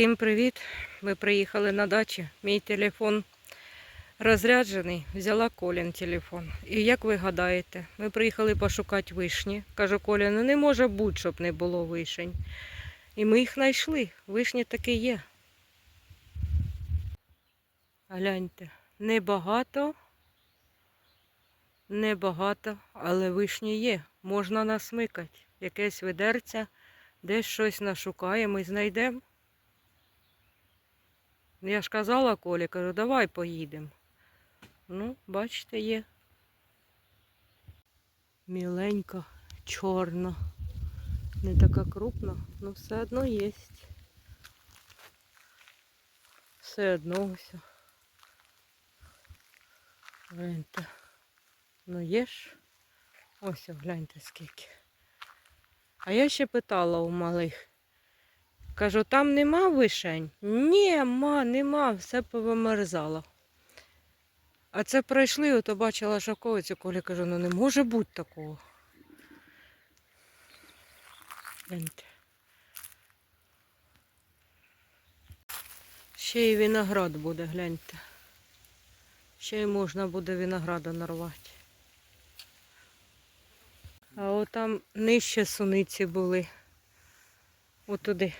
Всім привіт! Ми приїхали на дачу. Мій телефон розряджений. Взяла Колін телефон. І як ви гадаєте, ми приїхали пошукати вишні. Кажу, Коля, ну не може бути, щоб не було вишень. І ми їх знайшли. Вишні таки є. Гляньте, небагато, небагато, але вишні є. Можна насмикати. Якесь ведерця, десь щось нашукаємо і знайдемо. Я ж казала Колі, кажу, давай поїдемо. Ну, бачите, є. Міленька, чорна. Не така крупна, але все одно є. Все одно все. Гляньте. Ну є ж. Ось гляньте скільки. А я ще питала у малих. Кажу, там нема вишень? Ні, ма, нема, все повимерзало. А це пройшли, ото бачила шоковицю, Коля кажу, ну не може бути такого. Ще й виноград буде, гляньте. Ще й можна буде винограда нарвати. А от там нижче суниці були. Отуди.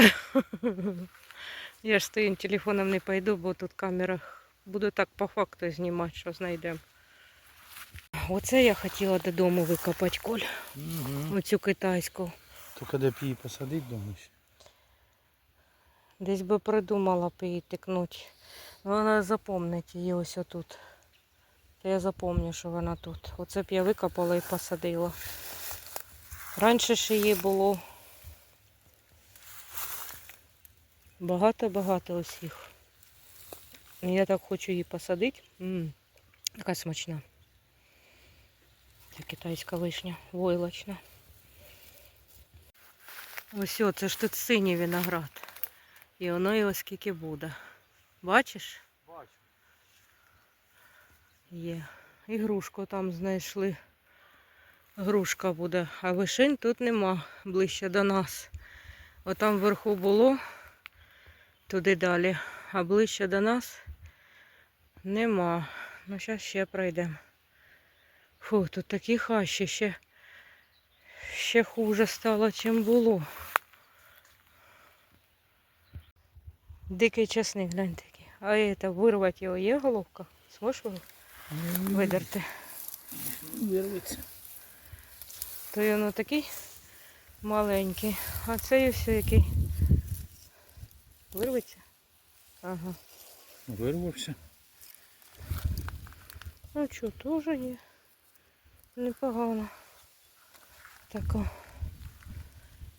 Я ж з твоїм телефоном не пойду, бо тут камера. Буду так по факту знімати, що знайдемо. Оце я хотіла додому викопати, Коль. Угу. Оцю китайську. Тільки де б її посадити, думаєш? Десь би придумала б її тикнути. Вона запомнить її ось отут. То я запомню, що вона тут. Оце б я викопала і посадила. Раніше ж її було багато-багато усіх. Я так хочу її посадити. м така смачна. Це китайська вишня, войлочна. Ось це ж тут синій виноград. І воно його скільки буде. Бачиш? Бачу. Є. І грушку там знайшли. Грушка буде, а вишень тут нема ближче до нас. Отам вверху було, туди далі, а ближче до нас нема. Ну, зараз ще пройдемо. Фу, тут такі хащі ще, ще хуже стало, чим було. Дикий часник, гляньте який. А це вирвати його є головка? Зможеш ви- видерти? Вирветься. То воно такий маленький. А цей все який. Вирветься? Ага. Вирвався. Ну що, теж є. Непогано. Тако.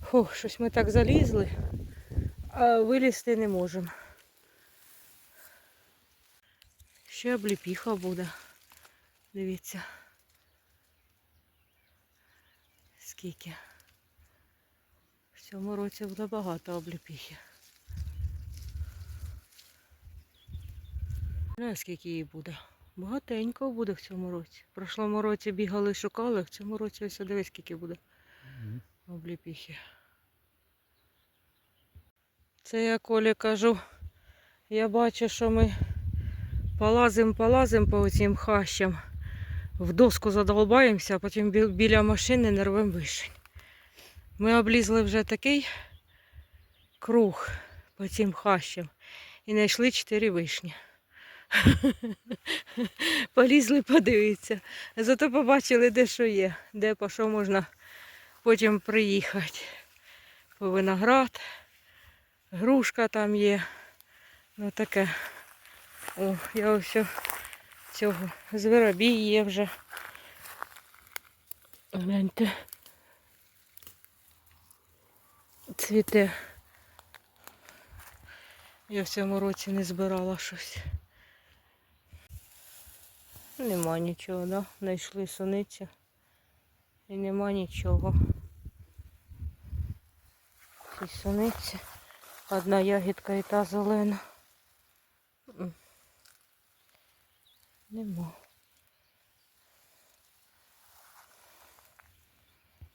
Фух, щось ми так залізли, а вилізти не можемо. Ще обліпіха буде. Дивіться. Скільки. В цьому році буде багато обліпіхи. Не скільки її буде. Багатенько буде в цьому році. В прошлому році бігали, шукали, в цьому році ось дивись, скільки буде обліпіхи. Це я Колі кажу. Я бачу, що ми полазимо, полазимо по цим хащам. В доску задолбаємося, а потім біля машини не рвемо вишень. Ми облізли вже такий круг по цим хащам і знайшли чотири вишні. Полізли подивитися. Зато побачили, де що є, де по що можна потім приїхати. Виноград, грушка там є. Ну таке. О, я ось цього звиробій є вже. Гляньте. Цвіте. Я в цьому році не збирала щось. Нема нічого, да? Знайшли суницю. І нема нічого. Ці суниці. Одна ягідка і та зелена. Нема.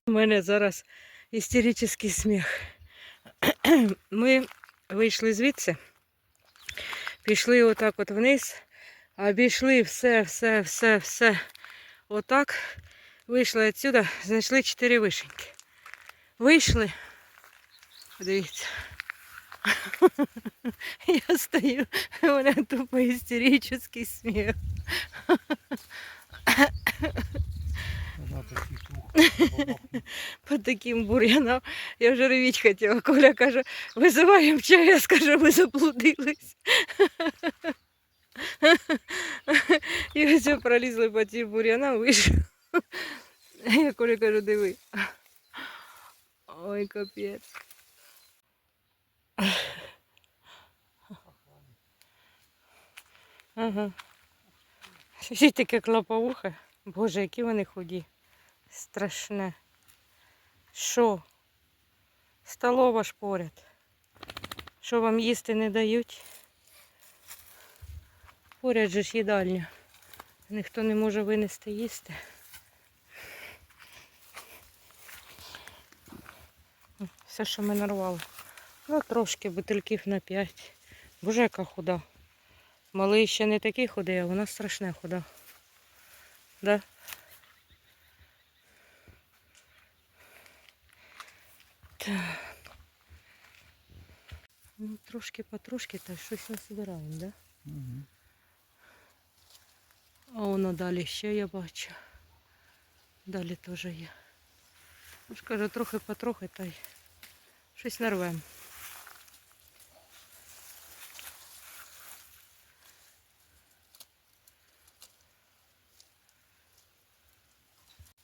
У мене зараз істеричний сміх. Ми вийшли звідси, пішли отак от вниз, обійшли все, все, все, все. Отак. Вийшли відсюди, знайшли чотири вишеньки. Вийшли. Дивіться. Я стою, у мене тупо істеричний сміх. Вона такий круг. По таким бур'янам. Я вже ревіть хотіла. Коля каже, визиваємо МЧС, каже, ви заблудились. І ось пролізли по цим бур'янам, вийшов. Я Коля кажу, диви. Ой, капець. Ага. Ще таке клоповухе. Боже, які вони худі. Страшне. Що? Столова ж поряд. Що вам їсти не дають? Поряд же ж їдальня. Ніхто не може винести їсти. Все, що ми нарвали. Ну, трошки бутильків на 5. Боже, яка худа. Малий ще не такий худий, а вона страшна худа. Да? Так. Ну, трошки потрошки та щось насобираємо, да? Мгм. А воно далі ще я бачу. Далі теж є. Ну ж кажу, трохи потрохи та й щось нарвемо.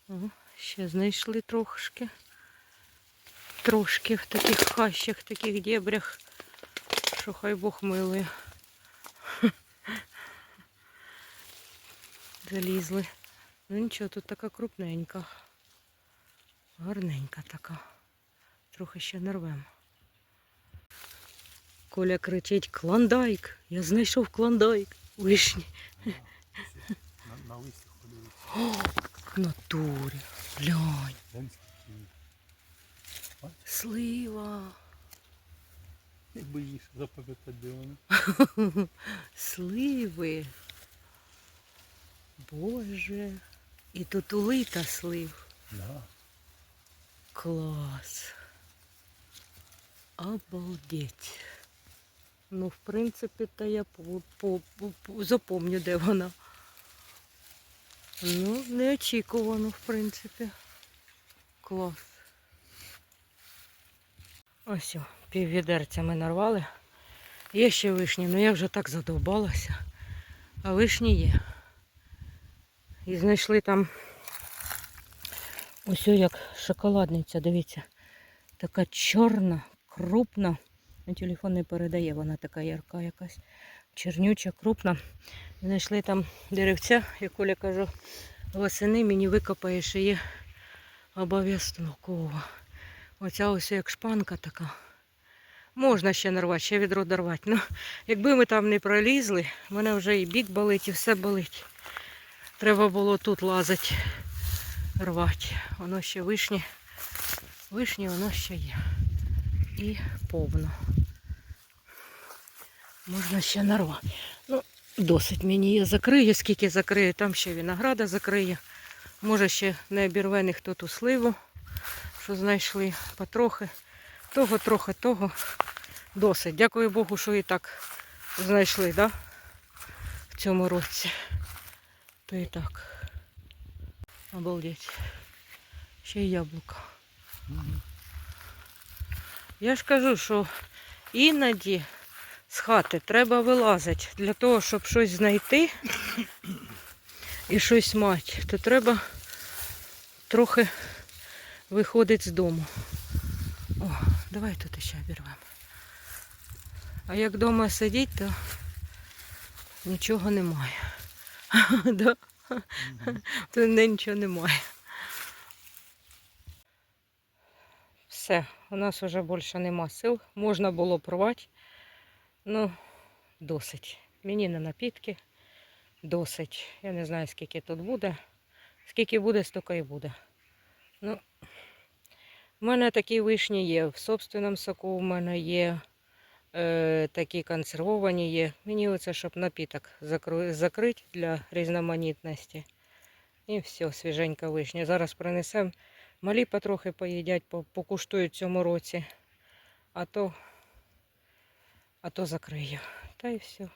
О, ще знайшли трошки. Трошки в таких хащах, таких дебрях, що хай Бог милує. Залізли. Ну нічого, тут така крупненька. Гарненька така. Трохи ще нарвемо. Коля кричить клондайк. Я знайшов клондайк. Вишні. На, листі ходили. В натурі. Глянь. Слива. Не боїш запам'ятати, де вони. Сливи. Боже. І тут улита слив. Да. Клас. Обалдеть. Ну, в принципі, то я по, по, по, по- запомню, де вона. Ну, неочікувано, в принципі. Клас. Ось, піввідерця ми нарвали. Є ще вишні, але я вже так задовбалася. А вишні є. І знайшли там Ось як шоколадниця, дивіться. Така чорна, крупна. Телефон не передає, вона така ярка якась. Чернюча, крупна. Знайшли там деревця, я Коля кажу, восени мені викопаєш її обов'язково. Оця ось як шпанка така. Можна ще нарвати, ще відро дорвати. Ну, якби ми там не пролізли, в мене вже і бік болить, і все болить. Треба було тут лазити рвати. Воно ще вишні. Вишні воно ще є. І повно. Можна ще нарвати. Ну, досить мені я закрию, скільки закрию, там ще винограда закриє. Може ще не обірве ніхто ту сливу, що знайшли потрохи. Того, трохи, того. Досить. Дякую Богу, що і так знайшли, да? В цьому році. То і так. Обалдеть. Ще й яблука. Я ж кажу, що іноді з хати треба вилазити для того, щоб щось знайти і щось мати, то треба трохи виходити з дому. О, давай тут ще обірвемо. А як вдома сидіть, то нічого немає. Да? Мгм. нічого немає. Все, у нас вже більше нема сил. Можна було порвати. Ну, досить. Мені на напітки. Досить. Я не знаю, скільки тут буде. Скільки буде, стільки і буде. Ну, У мене такі вишні є. В собственному соку у мене є. Е, такі консервовані є. Мені оце, щоб напіток закрити для різноманітності. І все, свіженька вишня. Зараз принесемо. Малі потрохи поїдять, по- покуштують цьому році. А то, а то закрию. Та й все.